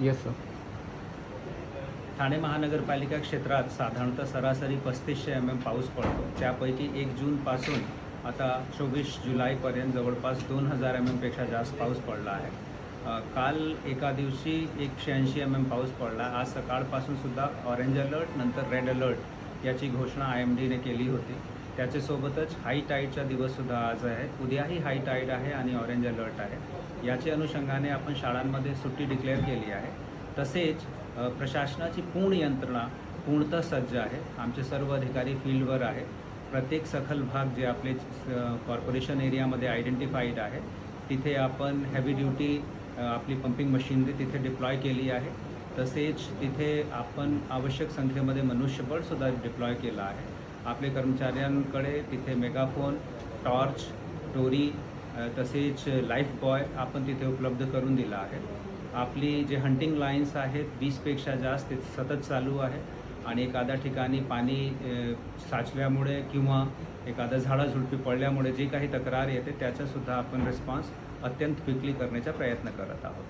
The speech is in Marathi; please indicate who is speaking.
Speaker 1: येस सर
Speaker 2: ठाणे महानगरपालिका क्षेत्रात साधारणतः सरासरी पस्तीसशे एम एम पाऊस पडतो. त्यापैकी एक जूनपासून आता चोवीस जुलैपर्यंत जवळपास दोन हजार एम एमपेक्षा जास्त पाऊस पडला आहे. काल एका दिवशी एकशे ऐंशी एम एम पाऊस पडला. आज सकाळपासून सुद्धा ऑरेंज अलर्ट नंतर रेड अलर्ट याची घोषणा आय एम डीने केली होती. त्याच्यासोबतच हाय टाईडचा दिवससुद्धा आज आहे. उद्याही हाय टाईड आहे आणि ऑरेंज अलर्ट आहे. याच्या अनुषंगाने आपण शाळांमध्ये सुट्टी डिक्लेअर केली आहे. तसेच प्रशासनाची पूर्ण यंत्रणा पूर्णतः सज्ज आहे. आमचे सर्व अधिकारी फील्डवर आहे. प्रत्येक सखल भाग जे आपले कॉर्पोरेशन एरियामध्ये आयडेंटिफाईड आहे तिथे आपण हेवी ड्युटी आपली पंपिंग मशिनरी तिथे डिप्लॉय केली आहे. तसेच तिथे आपण आवश्यक संख्येमध्ये मनुष्यबळसुद्धा डिप्लॉय केलं आहे. आपले कर्मचाऱ्यांकडे तिथे मेगाफोन टॉर्च टोरी तसेच लाईफ बॉय आपण तिथे उपलब्ध करून दिला आहे. आपली जे हंटिंग लाईन्स आहेत वीसपेक्षा जास्त सतत चालू आहे. आणि एखाद्या ठिकाणी पाणी साचल्यामुळे किंवा एखादं झाडाझुडपी पडल्यामुळे जी काही तक्रार येते त्याचासुद्धा आपण रिस्पॉन्स अत्यंत क्विकली करण्याचा प्रयत्न करत आहोत.